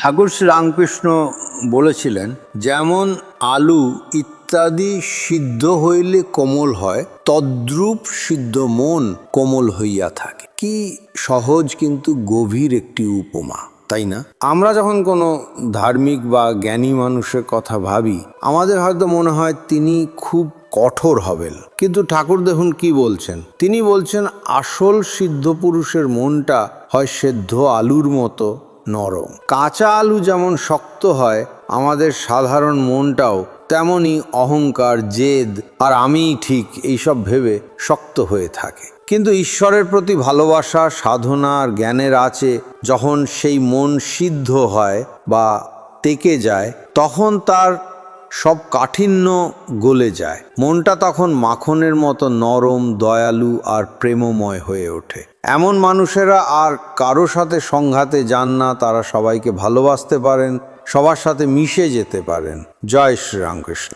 ঠাকুর শ্রী রামকৃষ্ণ বলেছিলেন, যেমন আলু ইত্যাদি সিদ্ধ হইলে কোমল হয়, তদ্রূপ সিদ্ধ মন কোমল হইয়া থাকে। কি সহজ কিন্তু গভীর একটি উপমা, তাই না? আমরা যখন কোনো ধার্মিক বা জ্ঞানী মানুষের কথা ভাবি, আমাদের হয়তো মনে হয় তিনি খুব কঠোর হবেন। কিন্তু ঠাকুর দেখুন কি বলছেন? তিনি বলছেন, আসল সিদ্ধ পুরুষের মনটা হয় সেদ্ধ আলুর মতো। নরম। কাঁচা আলু যেমন শক্ত হয়, আমাদের সাধারণ মনটাও তেমনই অহংকার, জেদ আর আমি ঠিক এইসব ভেবে শক্ত হয়ে থাকে। কিন্তু ঈশ্বরের প্রতি ভালোবাসা, সাধনা আর জ্ঞানের আছে যখন সেই মন সিদ্ধ হয় বা টেকে যায়, তখন তার সব কাঠিন্য গলে যায়। মনটা তখন মাখনের মতো নরম, দয়ালু আর প্রেমময় হয়ে ওঠে। এমন মানুষেরা আর কারও সাথে সংঘাতে যান না, তারা সবাইকে ভালোবাসতে পারেন, সবার সাথে মিশে যেতে পারেন। জয় শ্রীরামকৃষ্ণ।